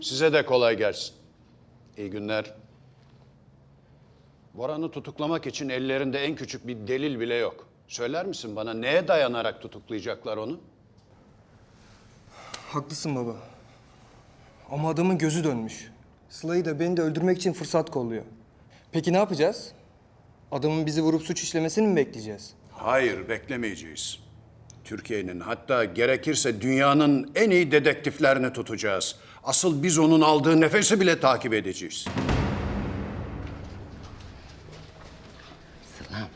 Size de kolay gelsin. İyi günler. Boran'ı tutuklamak için ellerinde en küçük bir delil bile yok. Söyler misin bana neye dayanarak tutuklayacaklar onu? Haklısın baba. Ama adamın gözü dönmüş. Sıla'yı da beni de öldürmek için fırsat kolluyor. Peki ne yapacağız? Adamın bizi vurup suç işlemesini mi bekleyeceğiz? Hayır, beklemeyeceğiz. Türkiye'nin hatta gerekirse dünyanın en iyi dedektiflerini tutacağız. Asıl biz onun aldığı nefesi bile takip edeceğiz. Sılam.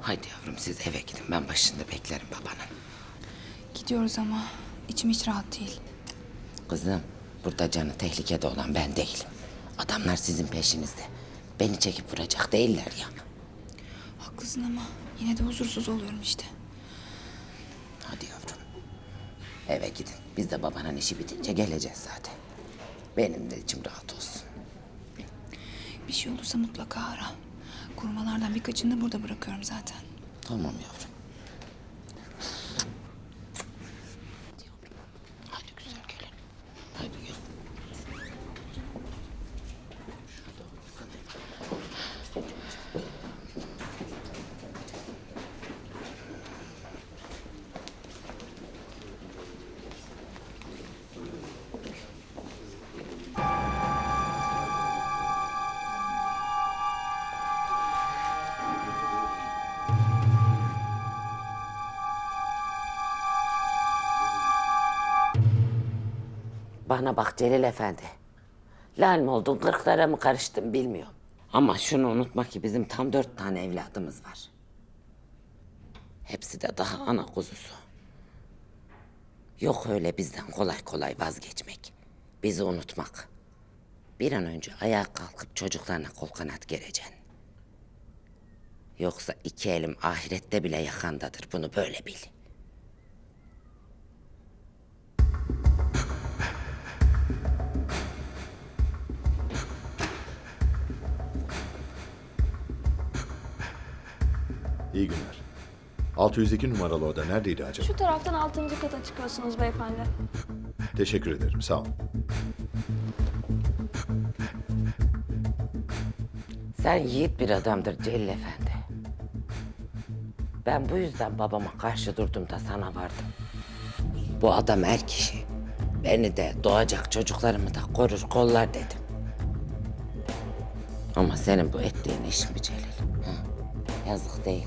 Haydi yavrum siz eve gidin. Ben başında beklerim babanın. Gidiyoruz ama içim hiç rahat değil. Kızım burada canı tehlikede olan ben değilim. Adamlar sizin peşinizde. Beni çekip vuracak değiller ya. Haklısın ama yine de huzursuz oluyorum işte. Hadi yavrum. Eve gidin. Biz de babanın işi bitince geleceğiz zaten. Benim de içim rahat olsun. Bir şey olursa mutlaka ara. Korumalardan birkaçını da burada bırakıyorum zaten. Tamam yavrum. Bana bak Celil Efendi. Lal mi oldun, kırklara mı karıştın bilmiyorum. Ama şunu unutma ki bizim tam dört tane evladımız var. Hepsi de daha ana kuzusu. Yok öyle bizden kolay kolay vazgeçmek. Bizi unutmak. Bir an önce ayağa kalkıp çocuklarına kol kanat gereceksin. Yoksa iki elim ahirette bile yakandadır. Bunu böyle bil. İyi günler. 602 numaralı oda neredeydi acaba? Şu taraftan altıncı kata çıkıyorsunuz beyefendi. Teşekkür ederim, sağ ol. Sen yiğit bir adamdır Celil Efendi. Ben bu yüzden babama karşı durdum da sana vardım. Bu adam er kişi. Beni de doğacak çocuklarımı da korur kollar dedim. Ama senin bu ettiğin iş mi Celil? Yazık değil.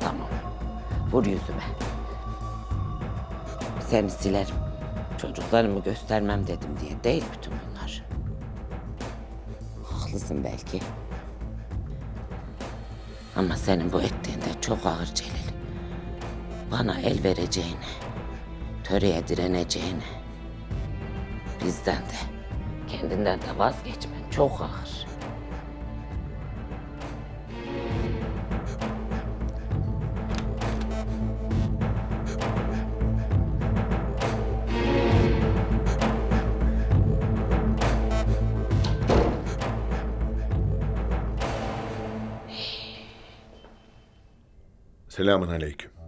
Tamam. Vur yüzüme. Seni silerim. Çocuklarımı göstermem dedim diye değil bütün bunlar. Haklısın belki. Ama senin bu ettiğin de çok ağır Celil. Bana el vereceğine, töreye direneceğine, bizden de, kendinden de vazgeçmen çok ağır. Selamun aleyküm.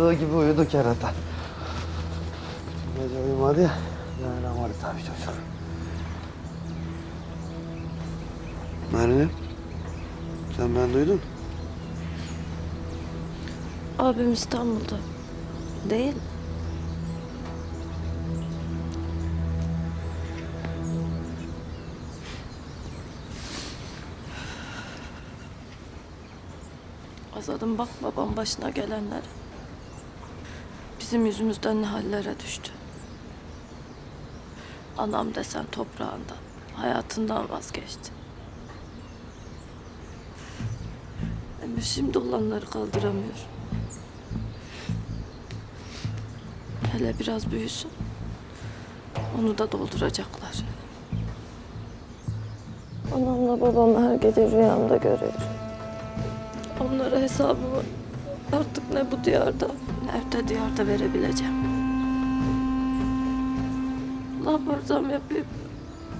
Yaptığı gibi uyudu kerata. Gece uyumadı ya. Dayanamadı tabii çocuk. Meryem, sen ben duydun. Abim İstanbul'da. Değil. Azadım bak babam başına gelenler. Bizim yüzümüzden ne hallere düştü. Anam desen toprağından, hayatından vazgeçti. Ama şimdi olanları kaldıramıyor. Hele biraz büyüsün. Onu da dolduracaklar. Anamla babamı her gece rüyamda görüyorum. Onlara hesabımı artık ne bu diyarda ne öte diyarda verebileceğim. Ne yaparsam yapayım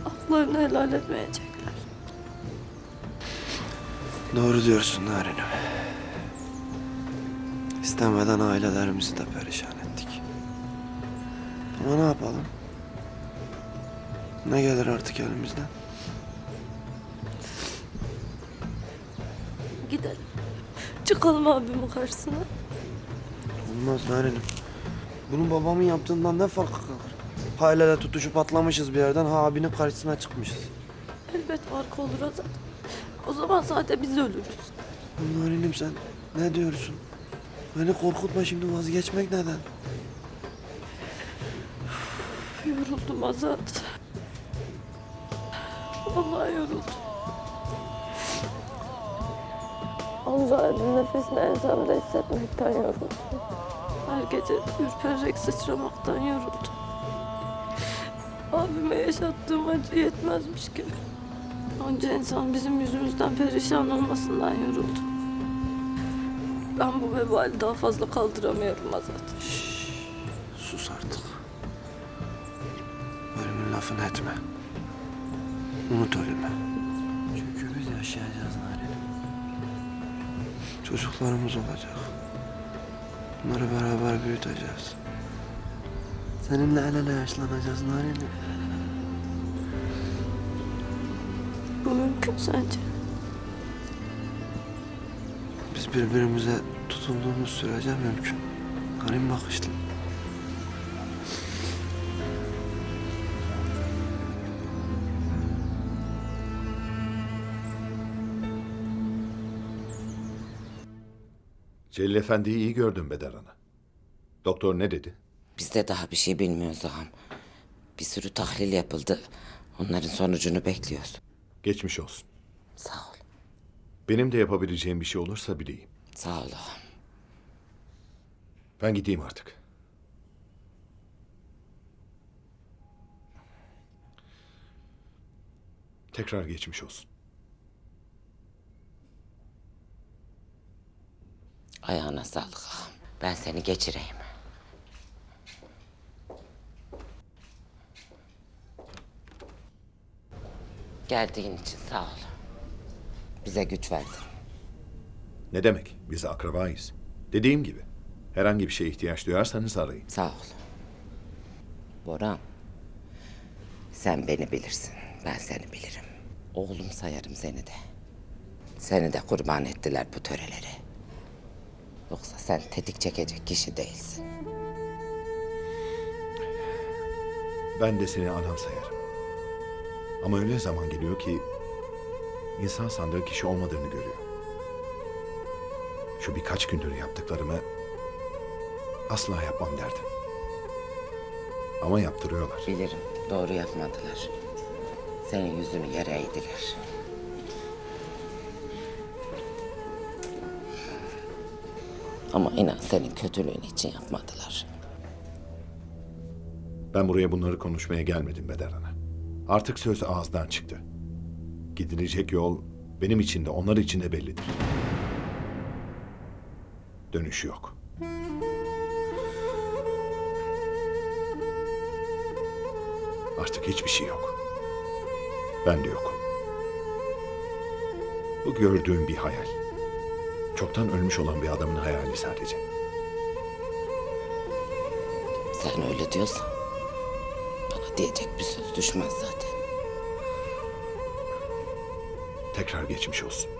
haklarını helal etmeyecekler. Doğru diyorsun Narin'im. İstemeden ailelerimizi de perişan ettik. Ama ne yapalım? Ne gelir artık elimizden? Gidelim. Çıkalım abimin karşısına. Olmaz Narin'im. Bunun babamın yaptığından ne farkı kalır? Ha el ele tutuşup atlamışız bir yerden, ha abinin karşısına çıkmışız. Elbet farkı olur Azat. O zaman zaten biz ölürüz. Narin'im sen ne diyorsun? Beni korkutma şimdi vazgeçmek neden? Yoruldum Azat. Vallahi yoruldum. Anzar'ın nefesini ensemde hissetmekten yoruldum. Her gece ürpererek sıçramaktan yoruldum. Abime yaşattığım acı yetmezmiş gibi. Onca insan bizim yüzümüzden perişan olmasından yoruldum. Ben bu vebali daha fazla kaldıramıyorum Azat. Sus artık. Ölümün lafını etme. Unut ölümü. Çünkü biz yaşayacağız Narin'im. Çocuklarımız olacak. Bunları beraber büyüteceğiz. Seninle el ele yaşlanacağız Narin'im. Bu mümkün sence? Biz birbirimize tutunduğumuz sürece mümkün. Narin bakışlı. Celil Efendi'yi iyi gördüm Bedar Ana. Doktor ne dedi? Biz de daha bir şey bilmiyoruz ağam. Bir sürü tahlil yapıldı. Onların sonucunu bekliyoruz. Geçmiş olsun. Sağ ol. Benim de yapabileceğim bir şey olursa bileyim. Sağ ol ağam. Ben gideyim artık. Tekrar geçmiş olsun. Ayağına sağlık ağam. Ben seni geçireyim. Geldiğin için sağ ol. Bize güç verdin. Ne demek? Biz akrabayız. Dediğim gibi. Herhangi bir şeye ihtiyaç duyarsanız arayın. Sağ ol. Boran. Sen beni bilirsin. Ben seni bilirim. Oğlum sayarım seni de. Seni de kurban ettiler bu törelere. Yoksa sen tetik çekecek kişi değilsin. Ben de seni anam sayarım. Ama öyle zaman geliyor ki insan sandığı kişi olmadığını görüyor. Şu birkaç gündür yaptıklarımı asla yapmam derdim. Ama yaptırıyorlar. Bilirim. Doğru yapmadılar. Senin yüzünü yere eğdiler. Ama inan senin kötülüğün için yapmadılar. Ben buraya bunları konuşmaya gelmedim Bedar Ana. Artık söz ağızdan çıktı. Gidilecek yol benim için de onlar için de bellidir. Dönüşü yok. Artık hiçbir şey yok. Ben de yokum. Bu gördüğüm bir hayal. Çoktan ölmüş olan bir adamın hayali sadece. Sen öyle diyorsan bana diyecek bir söz düşmez zaten. Tekrar geçmiş olsun.